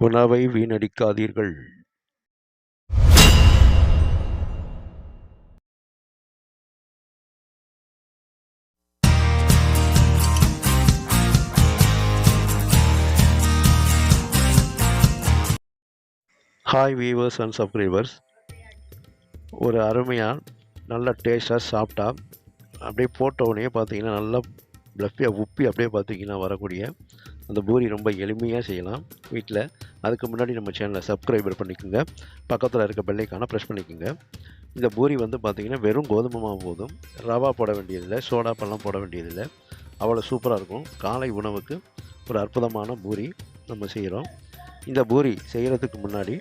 உணவை வீணடிக்காதீர்கள். Hi viewers and subscribers ஒரு அருமையாக நல்ல டேஸ்ட்டாக சாப்பிட்டா அப்படியே போட்ட உடனே பார்த்தீங்கன்னா நல்லா ப்ளஃபியாக உப்பி அப்படியே பார்த்தீங்கன்னா வரக்கூடிய அந்த பூரி ரொம்ப எளிமையாக செய்யலாம் வீட்டில் அதுக்கு முன்னாடி நம்ம சேனலை சப்ஸ்கிரைபர் பண்ணிக்கோங்க. பக்கத்தில் இருக்க பெல்லைக்கான ப்ரெஸ் பண்ணிக்கோங்க. இந்த பூரி வந்து பார்த்திங்கன்னா வெறும் கோதுமை மாவு போதும். ரவா போட வேண்டியதில்லை சோடா பழம் போட வேண்டியதில்லை. அவ்வளோ சூப்பராக இருக்கும். காலை உணவுக்கு ஒரு அற்புதமான பூரி நம்ம செய்கிறோம் இந்த பூரி செய்கிறதுக்கு முன்னாடி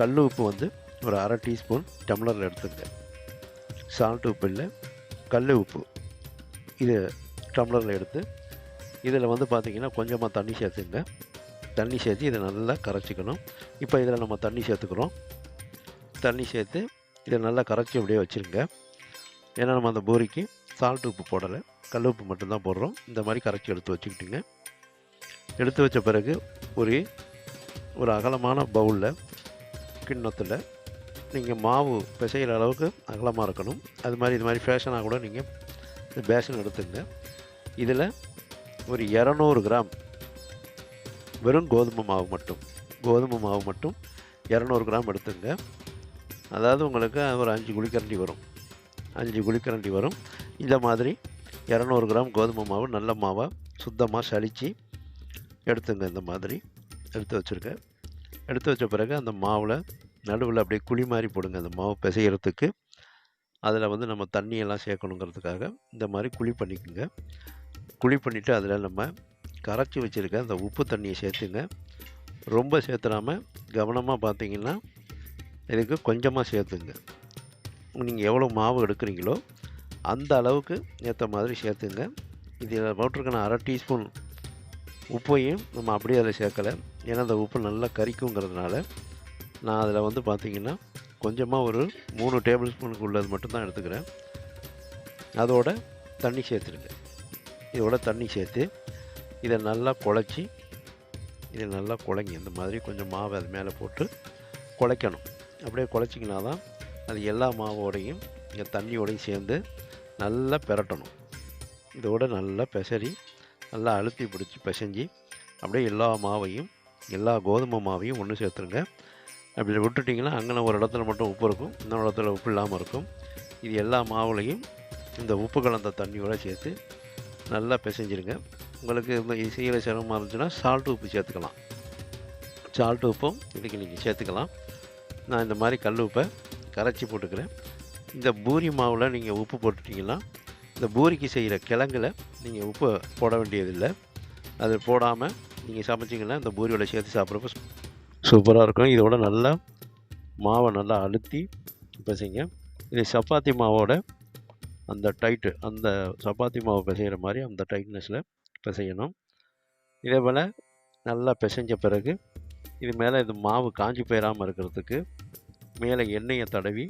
கல் உப்பு வந்து ஒரு அரை டீஸ்பூன் டம்ளரில் எடுத்துங்க சால்ட் உப்பு இல்லை கல் உப்பு. இது டம்ளரில் எடுத்து இதில் வந்து பார்த்திங்கன்னா கொஞ்சமாக தண்ணி சேர்த்துங்க. தண்ணி சேர்த்து இதை நல்லா கரைச்சிக்கணும். இப்போ இதில் நம்ம தண்ணி சேர்த்துக்கிறோம். தண்ணி சேர்த்து இதை நல்லா கரைச்சி அப்படியே வச்சுருங்க. ஏன்னா நம்ம அந்த பூரிக்கு சால்ட் உப்பு போடலை. கல் உப்பு மட்டும்தான் போடுறோம். இந்த மாதிரி கரைச்சி எடுத்து வச்சுக்கிட்டுங்க. எடுத்து வச்ச பிறகு ஒரு ஒரு அகலமான பவுலில் கிண்ணத்தில் நீங்கள் மாவு பிசைகிற அளவுக்கு அகலமாக இருக்கணும். அது மாதிரி இது மாதிரி ஃபேஷனாக கூட நீங்கள் இந்த பேஷன் எடுத்துங்க. இதில் ஒரு இரநூறு கிராம் வெறும் கோதுமை மாவு மட்டும். கோதுமை மாவு மட்டும் இரநூறு கிராம் எடுத்துங்க. அதாவது உங்களுக்கு ஒரு அஞ்சு குழிக்கரண்டி வரும். அஞ்சு குழிக்கரண்டி வரும். இந்த மாதிரி இரநூறு கிராம் கோதுமை மாவு நல்ல மாவாக சுத்தமாக சளிச்சு எடுத்துங்க இந்த மாதிரி. எடுத்து வச்சுருங்க எடுத்து வச்ச பிறகு அந்த மாவில் நடுவில் அப்படியே குழி மாதிரி போடுங்க. அந்த மாவு பிசைகிறதுக்கு அதில் வந்து நம்ம தண்ணியெல்லாம் சேர்க்கணுங்கிறதுக்காக இந்த மாதிரி குழி பண்ணிக்கோங்க. குழி பண்ணிவிட்டு அதில் நம்ம கரைச்சி வச்சுருக்க அந்த உப்பு தண்ணியை சேர்த்துங்க. ரொம்ப சேர்த்துடாம கவனமாக பார்த்தீங்கன்னா இதுக்கு கொஞ்சமாக சேர்த்துங்க. நீங்கள் எவ்வளோ மாவு எடுக்கிறீங்களோ அந்த அளவுக்கு ஏற்ற மாதிரி சேர்த்துங்க. இதில் போட்டிருக்க நான் அரை டீஸ்பூன் உப்பையும் நம்ம அப்படியே அதில் சேர்க்கலை. ஏன்னா அந்த உப்பு நல்லா கறிக்குங்கிறதுனால நான் அதில் வந்து பார்த்திங்கன்னா கொஞ்சமாக ஒரு மூணு டேபிள் ஸ்பூனுக்கு உள்ளது மட்டும்தான் எடுத்துக்கிறேன். அதோட தண்ணி சேர்த்துருங்க இதோட தண்ணி சேர்த்து இதை நல்லா குழச்சி இதை நல்லா குழங்கி இந்த மாதிரி கொஞ்சம் மாவு அது மேலே போட்டு குழைக்கணும். அப்படியே குழச்சிங்கன்னா தான் அது எல்லா மாவோடையும் இங்கே தண்ணியோடையும் சேர்ந்து நல்லா பெரட்டணும். இதோட நல்லா பெசரி நல்லா அழுத்தி பிடிச்சி பிசைஞ்சி அப்படியே எல்லா மாவையும் எல்லா கோதுமை மாவையும் ஒன்று சேர்த்துருங்க. அப்படி விட்டுட்டிங்கன்னா அங்கே ஒரு இடத்துல மட்டும் உப்பு இருக்கும் இன்னொரு இடத்துல உப்பு இல்லாமல் இருக்கும். இது எல்லா மாவுலையும் இந்த உப்பு கலந்த தண்ணியோட சேர்த்து நல்லா பிசைஞ்சிருங்க உங்களுக்கு இந்த இசையில் சிரமமாக இருந்துச்சுன்னா சால்ட் உப்பு சேர்த்துக்கலாம். சால்ட் உப்பும் இதுக்கு நீங்கள் சேர்த்துக்கலாம். நான் இந்த மாதிரி கல் உப்பை கரைச்சி போட்டுக்கிறேன். இந்த பூரி மாவில் நீங்கள் உப்பு போட்டுட்டிங்கன்னா இந்த பூரிக்கு செய்கிற கிழங்குல நீங்கள் உப்பு போட வேண்டியதில்லை. அது போடாமல் நீங்கள் சமைச்சிங்கன்னா இந்த பூரியோட சேர்த்து சாப்பிட்றப்ப சூப்பராக இருக்கும். இதோட நல்லா மாவை நல்லா அழுத்தி பிசைங்க. இது சப்பாத்தி மாவோட அந்த டைட்டு அந்த சப்பாத்தி மாவு பிசைகிற மாதிரி அந்த டைட்னஸில் பிசையணும். இதே போல் நல்லா பிசைஞ்ச பிறகு இது மேலே இது மாவு காஞ்சி போயிடாமல் இருக்கிறதுக்கு மேலே எண்ணெயை தடவி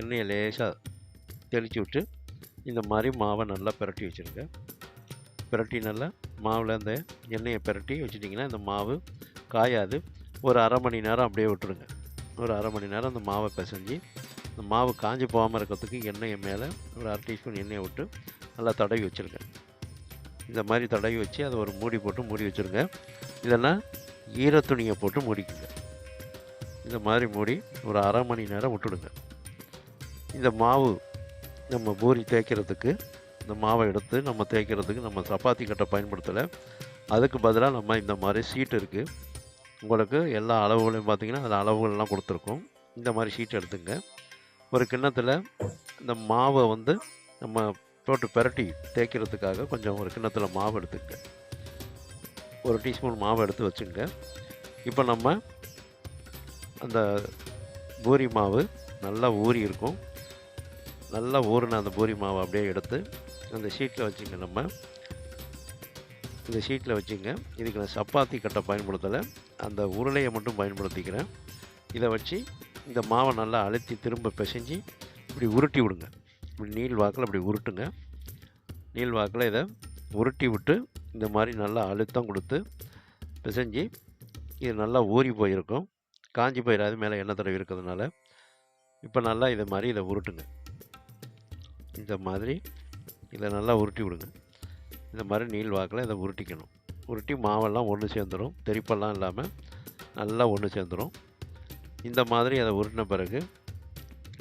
எண்ணெயை லேசாக தெளித்து விட்டு இந்த மாதிரி மாவை நல்லா பிரட்டி வச்சுருங்க. பிரட்டி நல்லா மாவில் அந்த எண்ணெயை பிரட்டி வச்சுட்டிங்கன்னா இந்த மாவு காயாது. ஒரு அரை மணி நேரம் அப்படியே விட்டுருங்க. ஒரு அரை மணி நேரம் அந்த மாவை பிசைஞ்சு இந்த மாவு காஞ்சி போகாமல் இருக்கிறதுக்கு எண்ணெயை மேலே ஒரு அரை டீஸ்பூன் எண்ணெயை விட்டு நல்லா தடவி வச்சுருங்க. இந்த மாதிரி தடவி வச்சு அதை ஒரு மூடி போட்டு மூடி வச்சுருங்க. இதெல்லாம் ஈரத்துணியை போட்டு மூடிக்குங்க. இந்த மாதிரி மூடி ஒரு அரை மணி நேரம் விட்டுடுங்க. இந்த மாவு நம்ம பூரி தேய்க்கிறதுக்கு இந்த மாவை எடுத்து நம்ம தேய்க்கிறதுக்கு நம்ம சப்பாத்தி கட்டை பயன்படுத்தலை. அதுக்கு பதிலாக நம்ம இந்த மாதிரி சீட் இருக்குது உங்களுக்கு எல்லா அளவுகளையும் பார்த்தீங்கன்னா அந்த அளவுகள்லாம் கொடுத்துருக்கோம். இந்த மாதிரி ஷீட் எடுத்துங்க. ஒரு கிண்ணத்தில் இந்த மாவை வந்து நம்ம போட்டு பெரட்டி தேய்க்கிறதுக்காக கொஞ்சம் ஒரு கிண்ணத்தில் மாவு எடுத்துக்க ஒரு டீஸ்பூன் மாவு எடுத்து வச்சுங்க. இப்போ நம்ம அந்த பூரி மாவு நல்லா ஊறி இருக்கும். நல்லா ஊறின அந்த பூரி மாவை அப்படியே எடுத்து அந்த ஷீட்டில் வச்சுங்க நம்ம. இந்த ஷீட்டில் வச்சுங்க. இதுக்கு நான் சப்பாத்தி கட்டை பயன்படுத்தலை. அந்த உருளையை மட்டும் பயன்படுத்திக்கிறேன். இதை வச்சு இந்த மாவை நல்லா அழுத்தி திரும்ப பிசைஞ்சு இப்படி உருட்டி விடுங்க. இப்படி நீள் வாக்கில் அப்படி உருட்டுங்க. நீள் வாக்கில் இதை உருட்டி விட்டு இந்த மாதிரி நல்லா அழுத்தம் கொடுத்து பிசைஞ்சு இது நல்லா ஊறி போயிருக்கும். காஞ்சி போயிடாது மேலே எண்ணெய் தடவி இருக்கிறதுனால. இப்போ நல்லா இதை மாதிரி இதை உருட்டுங்க. இந்த மாதிரி இதை நல்லா உருட்டி விடுங்க. இந்த மாதிரி நீள் வாக்கில் இதை உருட்டிக்கணும். உருட்டி மாவெல்லாம் ஒன்று சேர்ந்துடும் தெறிப்பெல்லாம் இல்லாமல் நல்லா ஒன்று சேர்ந்துடும் இந்த மாதிரி அதை உருட்டின பிறகு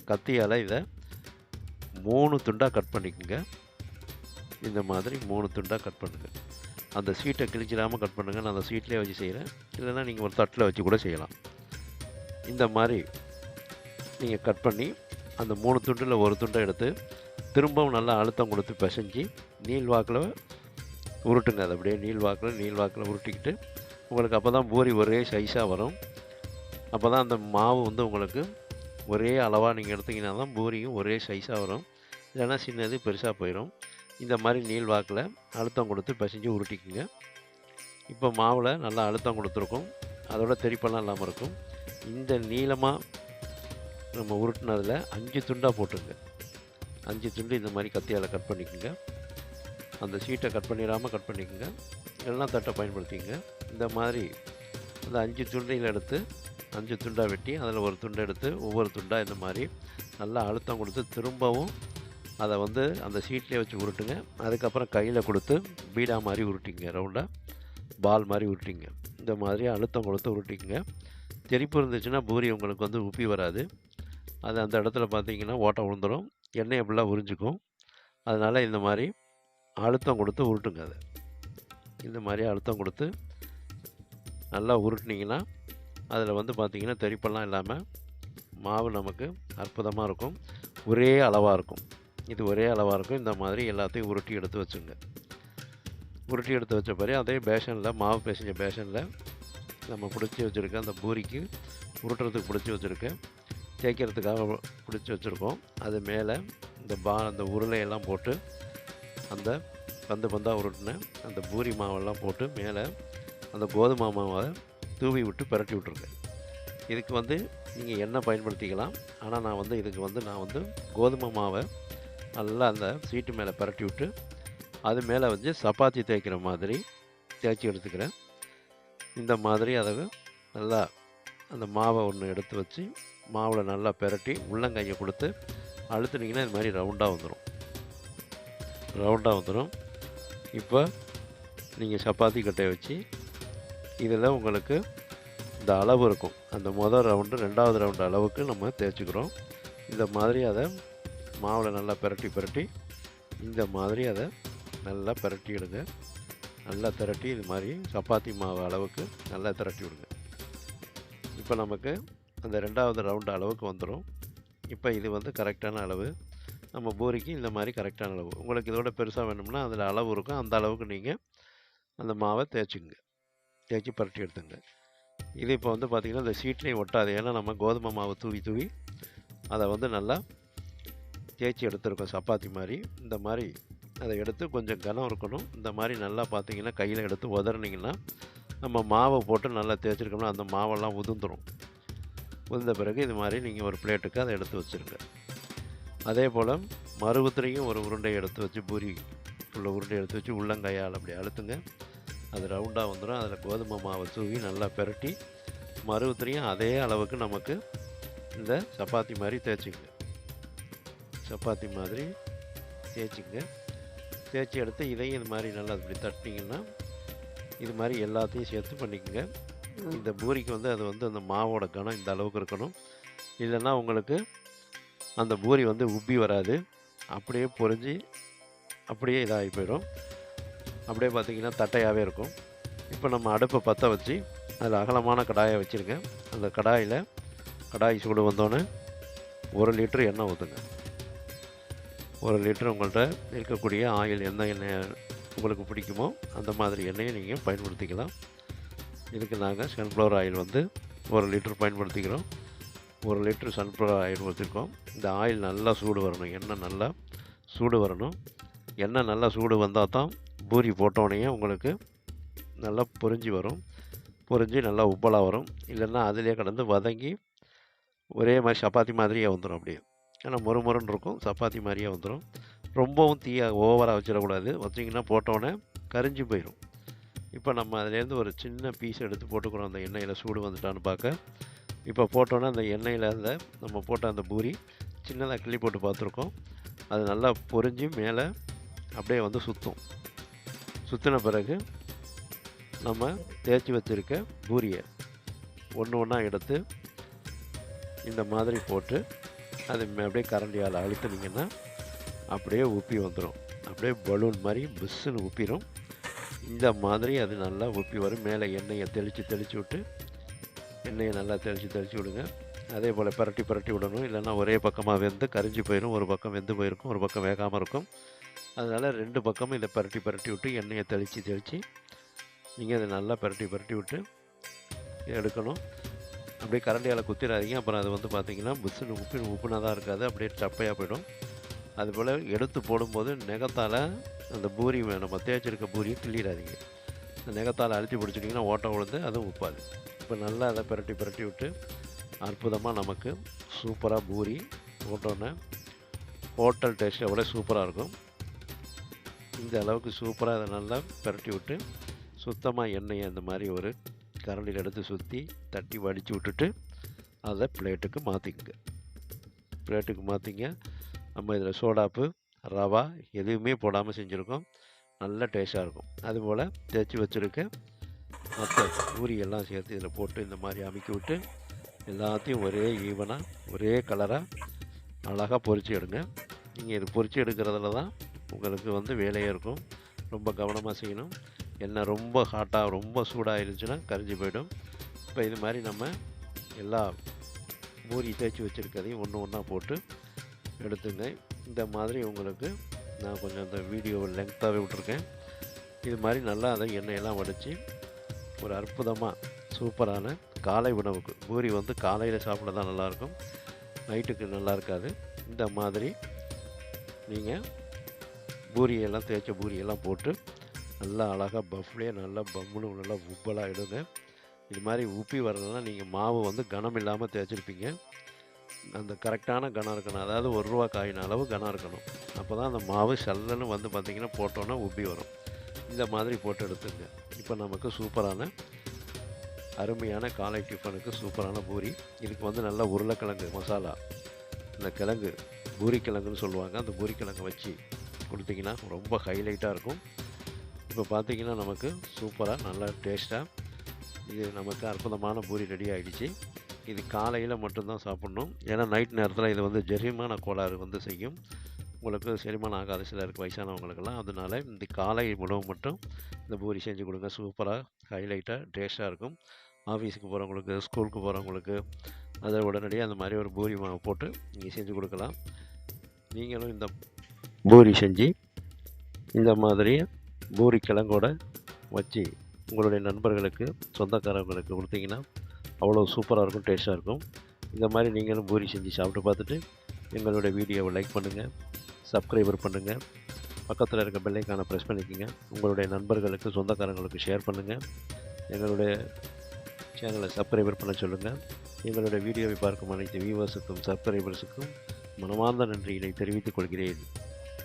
கத்தியால் இதை மூணு துண்டாக கட் பண்ணிக்கோங்க. இந்த மாதிரி மூணு துண்டாக கட் பண்ணுங்கள் அந்த சீட்டை கிழிச்சிடாமல் கட் பண்ணுங்கள் நான் அந்த சீட்லேயே வச்சு செய்கிறேன் இல்லைன்னா நீங்கள் ஒரு தட்டில் வச்சு கூட செய்யலாம். இந்த மாதிரி நீங்கள் கட் பண்ணி அந்த மூணு துண்டில் ஒரு துண்டை எடுத்து திரும்பவும் நல்லா அழுத்தம் கொடுத்து பிசைஞ்சு நீள் வாக்கில் உருட்டுங்க. அது அப்படியே நீள் வாக்கில் நீள் வாக்கில் உருட்டிக்கிட்டு உங்களுக்கு அப்போ தான் பூரி ஒரே சைஸாக வரும். அப்போ தான் அந்த மாவு வந்து உங்களுக்கு ஒரே அளவாக நீங்கள் எடுத்தீங்கன்னா தான் பூரியும் ஒரே சைஸாக வரும். இல்லைன்னா சின்னது பெருசாக போயிடும் இந்த மாதிரி நீள் வாக்கில் அழுத்தம் கொடுத்து பிசைஞ்சு உருட்டிக்குங்க. இப்போ மாவில் நல்லா அழுத்தம் கொடுத்துருக்கோம். அதோட தெறிப்பெல்லாம் இல்லாமல் இருக்கும். இந்த நீளமாக நம்ம உருட்டினதில் அஞ்சு துண்டாக போட்டுருங்க. அஞ்சு துண்டு இந்த மாதிரி கத்தியால் கட் பண்ணிக்கோங்க. அந்த சீட்டை கட் பண்ணிடாமல் கட் பண்ணிக்கோங்க. எல்லாம் தட்டை பயன்படுத்திக்கங்க. இந்த மாதிரி அந்த அஞ்சு துண்டையில் எடுத்து அஞ்சு துண்டாக வெட்டி அதில் ஒரு துண்டை எடுத்து ஒவ்வொரு துண்டாக இந்த மாதிரி நல்லா அழுத்தம் கொடுத்து திரும்பவும் அதை வந்து அந்த சீட்லேயே வச்சு உருட்டுங்க. அதுக்கப்புறம் கையில் கொடுத்து பீடா மாதிரி உருட்டிங்க. ரவுண்டாக பால் மாதிரி உருட்டிங்க. இந்த மாதிரி அழுத்தம் கொடுத்து உருட்டிங்க. தெரிப்பு இருந்துச்சுன்னா பூரி உங்களுக்கு வந்து உப்பி வராது. அது அந்த இடத்துல பார்த்தீங்கன்னா ஓட்டை விழுந்துடும் எண்ணெய் ஃபுல்லாக உறிஞ்சிக்கும். அதனால் இந்த மாதிரி அழுத்தம் கொடுத்து உருட்டுங்க அதை. இந்த மாதிரி அழுத்தம் கொடுத்து நல்லா உருட்டினீங்கன்னா அதில் வந்து பார்த்திங்கன்னா தெறிப்பெல்லாம் இல்லாமல் மாவு நமக்கு அற்புதமாக இருக்கும். ஒரே அளவாக இருக்கும். இது ஒரே அளவாக இருக்கும். இந்த மாதிரி எல்லாத்தையும் உருட்டி எடுத்து வச்சுங்க. உருட்டி எடுத்து வச்ச பிறகு அதே பேஷனில் மாவு பேசஞ்ச பேஷனில் நம்ம பிடிச்சி வச்சுருக்க அந்த பூரிக்கு உருட்டுறதுக்கு பிடிச்சி வச்சுருக்க தேய்க்கிறதுக்காக பிடிச்சி வச்சுருக்கோம். அது மேலே இந்த பா அந்த உருளையெல்லாம் போட்டு அந்த பந்து பந்தாக உருட்டின அந்த பூரி மாவெல்லாம் போட்டு மேலே அந்த கோதுமை மாவை தூவி விட்டு பரட்டி விட்ருங்க இதுக்கு வந்து நீங்கள் எண்ணெய் பயன்படுத்திக்கலாம். ஆனால் நான் வந்து இதுக்கு வந்து நான் வந்து கோதுமை மாவை நல்லா அந்த சீட்டு மேலே பரட்டி விட்டு அது மேலே வந்து சப்பாத்தி தேய்க்கிற மாதிரி தேய்ச்சி எடுத்துக்கிறேன். இந்த மாதிரி அதை நல்லா அந்த மாவை ஒன்று எடுத்து வச்சு மாவில் நல்லா பெரட்டி உள்ளங்கையை கொடுத்து அழுத்துனீங்கன்னா இது மாதிரி ரவுண்டாக வந்துடும் ரவுண்டாக வந்துடும் இப்போ நீங்கள் சப்பாத்தி கட்டையை வச்சு இதில் உங்களுக்கு இந்த அளவு இருக்கும். அந்த முதல் ரவுண்டு ரெண்டாவது ரவுண்டு அளவுக்கு நம்ம தேய்ச்சிக்கிறோம். இந்த மாதிரி அதை மாவில் நல்லா பெரட்டி பெரட்டி இந்த மாதிரி அதை நல்லா பெரட்டி விடுங்க நல்லா திரட்டி இது மாதிரி சப்பாத்தி மாவு அளவுக்கு நல்லா திரட்டி விடுங்க. இப்போ நமக்கு அந்த ரெண்டாவது ரவுண்டு அளவுக்கு வந்துடும் இப்போ இது வந்து கரெக்டான அளவு. நம்ம பூரிக்கு இந்த மாதிரி கரெக்டான அளவு. உங்களுக்கு இதோட பெருசாக வேணும்னா அதில் அளவு இருக்கும். அந்த அளவுக்கு நீங்கள் அந்த மாவை தேய்ச்சிங்க தேய்ச்சி பரட்டி எடுத்துங்க. இது இப்போ வந்து பார்த்திங்கன்னா இந்த சீட்லேயும் ஒட்டாது. ஏன்னா நம்ம கோதுமை மாவு தூவி தூவி அதை வந்து நல்லா தேய்ச்சி எடுத்துருக்கோம். சப்பாத்தி மாதிரி இந்த மாதிரி அதை எடுத்து கொஞ்சம் கனம் இருக்கணும். இந்த மாதிரி நல்லா பார்த்தீங்கன்னா கையில் எடுத்து உதறினீங்கன்னா நம்ம மாவை போட்டு நல்லா தேய்ச்சிருக்கோம்னா அந்த மாவெல்லாம் உதிர்ந்துடும் உதிர்ந்த பிறகு இது மாதிரி நீங்கள் ஒரு பிளேட்டுக்கு அதை எடுத்து வச்சுருங்க. அதே போல் மறுபத்திரையும் ஒரு உருண்டை எடுத்து வச்சு பூரி உள்ள உருண்டை எடுத்து வச்சு உள்ளங்கையால் அப்படி அழுத்துங்க. அது ரவுண்டாக வந்துடும் அதில் கோதுமை மாவை தூவி நல்லா பெரட்டி மறுபத்திரையும் அதே அளவுக்கு நமக்கு இந்த சப்பாத்தி மாதிரி தேய்ச்சிங்க. சப்பாத்தி மாதிரி தேய்ச்சிங்க. தேய்ச்சி எடுத்து இதையும் இது மாதிரி நல்லா இப்படி தட்டினீங்கன்னா இது மாதிரி எல்லாத்தையும் சேர்த்து பண்ணிக்கோங்க. இந்த பூரிக்கு வந்து அது வந்து அந்த மாவோட கணம் இந்த அளவுக்கு இருக்கணும். இல்லைன்னா உங்களுக்கு அந்த பூரி வந்து உப்பி வராது. அப்படியே பொரிஞ்சு அப்படியே இதாகி போயிடும். அப்படியே பார்த்திங்கன்னா தட்டையாகவே இருக்கும். இப்போ நம்ம அடுப்பை பற்ற வச்சு அதில் அகலமான கடாயை வச்சுருக்கேன் அந்த கடாயில் கடாய் சூடு வந்தோடனே ஒரு லிட்ரு எண்ணெய் ஊற்றுங்க ஒரு லிட்ரு உங்கள்கிட்ட இருக்கக்கூடிய ஆயில் எந்த எண்ணெய் உங்களுக்கு பிடிக்குமோ அந்த மாதிரி எண்ணெயை நீங்கள் பயன்படுத்திக்கலாம். இதுக்கு நாங்கள் சன்ஃப்ளவர் ஆயில் வந்து ஒரு லிட்ரு பயன்படுத்திக்கிறோம். ஒரு லிட்ரு சன்ஃப்ளவர் ஆயில் ஊற்றிருக்கோம் இந்த ஆயில் நல்லா சூடு வரணும். எண்ணெய் நல்லா சூடு வரணும். எண்ணெய் நல்லா சூடு வந்தால் தான் பூரி போட்டோடனே உங்களுக்கு நல்லா பொரிஞ்சு வரும். பொரிஞ்சு நல்லா உப்பலாக வரும். இல்லைன்னா அதிலே கடந்து வதங்கி ஒரே மாதிரி சப்பாத்தி மாதிரியே வந்துடும் அப்படியே. ஏன்னா மொறு மொறுன்னு இருக்கும். சப்பாத்தி மாதிரியே வந்துடும் ரொம்பவும் தீயாக ஓவராக வச்சிடக்கூடாது. வச்சிங்கன்னா போட்டோன்னே கரிஞ்சு போயிடும் இப்போ நம்ம அதுலேருந்து ஒரு சின்ன பீஸ் எடுத்து போட்டுக்கிறோம். அந்த எண்ணெயில் சூடு வந்துட்டான்னு பார்க்க இப்போ போட்டோன்னே அந்த எண்ணெயில் அந்த நம்ம போட்ட அந்த பூரி சின்னதாக கிள்ளி போட்டு பார்த்துருக்கோம். அது நல்லா பொரிஞ்சு மேலே அப்படியே வந்து சுற்றும் சுற்றின பிறகு நம்ம தேய்ச்சி வச்சுருக்க பூரியை ஒன்று ஒன்றா எடுத்து இந்த மாதிரி போட்டு அது மே- அப்படியே கரண்டியால் அழுத்துனீங்கன்னா அப்படியே உப்பி வந்துடும் அப்படியே பலூன் மாதிரி புஷ்ஷுன்னு உப்பிடும் இந்த மாதிரி அது நல்லா உப்பி வரும். மேலே எண்ணெயை தெளித்து தெளித்து விட்டு எண்ணெயை நல்லா தெளித்து தெளித்து விடுங்க. அதே போல் பரட்டி பரட்டி விடணும். இல்லைன்னா ஒரே பக்கமாக வெந்து கரிஞ்சு போயிடும் ஒரு பக்கம் வெந்து போயிருக்கும். ஒரு பக்கம் வேகாமல் இருக்கும். அதனால் ரெண்டு பக்கமும் இதை பரட்டி பரட்டி விட்டு எண்ணெயை தெளித்து தெளித்து நீங்கள் அதை நல்லா பரட்டி பரட்டி விட்டு எடுக்கணும். அப்படியே கரண்டியால் குத்திடாதீங்க அப்புறம் அது வந்து பார்த்திங்கன்னா புஷ்ஷுன்னு உப்பு உப்புனா தான் இருக்காது. அப்படியே சப்பையாக போயிடும். அதுபோல் எடுத்து போடும்போது நெகத்தால் அந்த பூரி நம்ம தேய்ச்சிருக்க பூரியை கிள்ளிடாதீங்க. அந்த நெகத்தால் அழுத்தி பிடிச்சிட்டிங்கன்னா ஓட்டை விழுந்து அதுவும் உப்பாது. இப்போ நல்லா அதை பிரட்டி பிரட்டி விட்டு அற்புதமாக நமக்கு சூப்பராக பூரி போட்டோன்னே ஹோட்டல் டேஸ்ட் எவ்வளோ சூப்பராக இருக்கும். இந்த அளவுக்கு சூப்பராக அதை நல்லா பிரட்டி விட்டு சுத்தமாக எண்ணெயை அந்த மாதிரி ஒரு கரண்டியில் எடுத்து சுற்றி தட்டி வடித்து விட்டுட்டு அதை பிளேட்டுக்கு மாற்றிக்குங்க பிளேட்டுக்கு மாற்றிங்க நம்ம இதில் சோடாப்பு ரவா எதுவுமே போடாமல் செஞ்சுருக்கோம். நல்ல டேஸ்ட்டாக இருக்கும். அதுபோல் தேய்ச்சி வச்சுருக்க மற்ற பூரியெல்லாம் சேர்த்து இதில் போட்டு இந்த மாதிரி அமைக்கி விட்டு எல்லாத்தையும் ஒரே ஈவனாக ஒரே கலராக அழகாக பொறிச்சு எடுங்க. நீங்கள் இது பொறிச்சு எடுக்கிறதுல தான் உங்களுக்கு வந்து வேலையாக இருக்கும். ரொம்ப கவனமாக செய்யணும். எண்ணெய் ரொம்ப ஹாட்டாக ரொம்ப சூடாகிருச்சுன்னா கரிஞ்சு போயிடும். இப்போ இது மாதிரி நம்ம எல்லா பூரி தேய்ச்சி வச்சுருக்கதையும் ஒன்று ஒன்றா போட்டு எடுத்துங்க. இந்த மாதிரி உங்களுக்கு நான் கொஞ்சம் அந்த வீடியோ லெங்க்த்தாகவே விட்ருக்கேன் இது மாதிரி நல்லா அதை எண்ணெயெல்லாம் வடித்து ஒரு அற்புதமாக சூப்பரான காலை உணவுக்கு. பூரி வந்து காலையில் சாப்பிட தான் நல்லாயிருக்கும் நைட்டுக்கு நல்லா இருக்காது. இந்த மாதிரி நீங்கள் பூரியெல்லாம் தேய்ச்ச பூரியெல்லாம் போட்டு நல்லா அழகாக பஃப்லேயே நல்லா பம்முன்னு நல்லா உப்பலாக இடுங்க இது மாதிரி உப்பி வரணும்னா நீங்கள் மாவு வந்து கனம் இல்லாமல் தேய்ச்சிருப்பீங்க. அந்த கரெக்டான கனம் இருக்கணும். அதாவது ஒரு ரூபா காயின் அளவு கனம் இருக்கணும். அப்போ தான் அந்த மாவு சல்லன்னு வந்து பார்த்திங்கன்னா போட்டோன்னா உப்பி வரும். இந்த மாதிரி போட்டு எடுத்துங்க. இப்போ நமக்கு சூப்பரான அருமையான காலை டிஃபனுக்கு சூப்பரான பூரி. இதுக்கு வந்து நல்லா உருளைக்கிழங்கு மசாலா. இந்த கிழங்கு பூரி கிழங்குன்னு சொல்லுவாங்க. அந்த பூரி கிழங்கு வச்சு கொடுத்தீங்கன்னா ரொம்ப ஹைலைட்டாக இருக்கும். இப்போ பார்த்தீங்கன்னா நமக்கு சூப்பராக நல்லா டேஸ்ட்டாக இது நமக்கு அற்புதமான பூரி ரெடி ஆகிடுச்சு இது காலையில் மட்டும்தான் சாப்பிட்ணும். ஏன்னா நைட் நேரத்தில் இது வந்து ஜெரிமான கோளாறு வந்து செய்யும். உங்களுக்கு செரிமானம் ஆகாத சிலருக்கு வயசானவங்களுக்கெல்லாம். அதனால இந்த காலை உணவு மட்டும் இந்த பூரி செஞ்சு கொடுங்க. சூப்பராக ஹைலைட்டாக டேஸ்ட்டாக இருக்கும். ஆஃபீஸுக்கு போகிறவங்களுக்கு ஸ்கூலுக்கு போகிறவங்களுக்கு அதை உடனடியாக அந்த மாதிரி ஒரு பூரி மாவு போட்டு நீங்கள் செஞ்சு கொடுக்கலாம். நீங்களும் இந்த பூரி செஞ்சு இந்த மாதிரி பூரி கிழங்கோட வச்சு உங்களுடைய நண்பர்களுக்கு சொந்தக்காரங்களுக்கு கொடுத்தீங்கன்னா அவ்வளோ சூப்பராக இருக்கும் டேஸ்ட்டாக இருக்கும். இந்த மாதிரி நீங்களும் பூரி செஞ்சு சாப்பிட்டு பார்த்துட்டு எங்களுடைய வீடியோவை லைக் பண்ணுங்கள் சப்ஸ்கிரைபர் பண்ணுங்கள் பக்கத்தில் இருக்க பெல்லைக்கான ப்ரெஸ் பண்ணிக்கோங்க. உங்களுடைய நண்பர்களுக்கு சொந்தக்காரங்களுக்கு ஷேர் பண்ணுங்கள் எங்களுடைய சேனலை சப்ஸ்கிரைபர் பண்ண சொல்லுங்கள் எங்களுடைய வீடியோவை பார்க்கும் அனைத்து வியூவர்ஸுக்கும் சப்ஸ்கிரைபர்ஸுக்கும் மனமார்ந்த நன்றியினை தெரிவித்துக் கொள்கிறேன்.